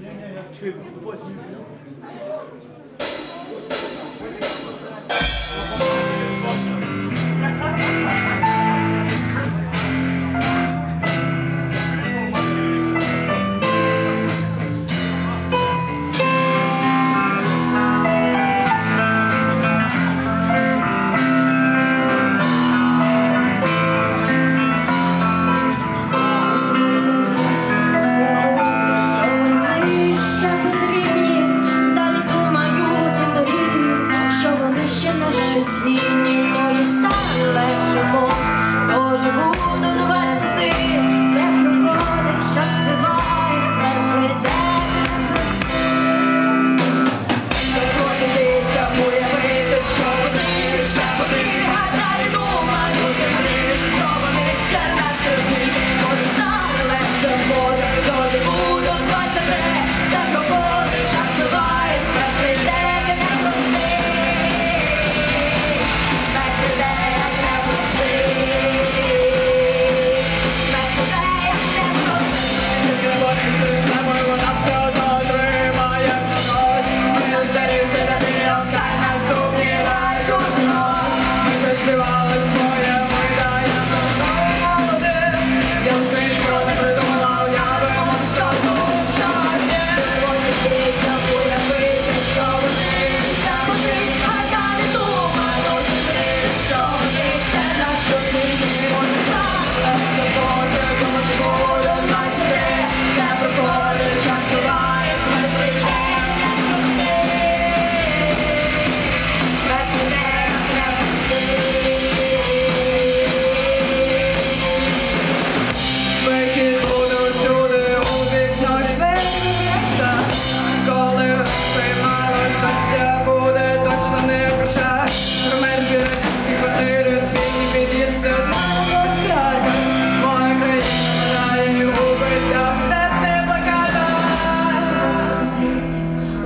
Ні, ні, я чую. Ось місце. just you.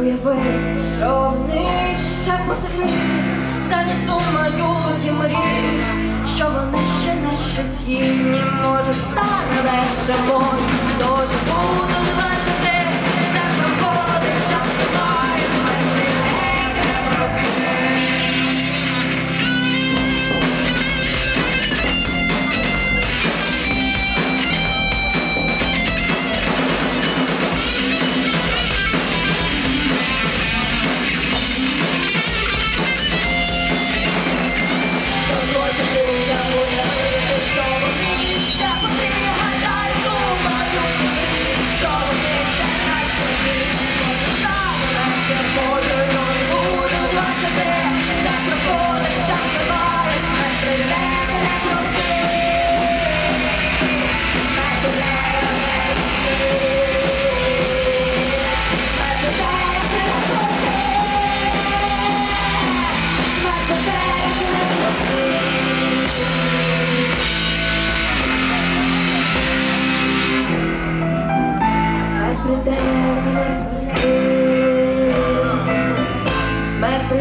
уявити, що вони ще потрібні, та не думаю ті мрії, що вони ще.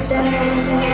Thank you.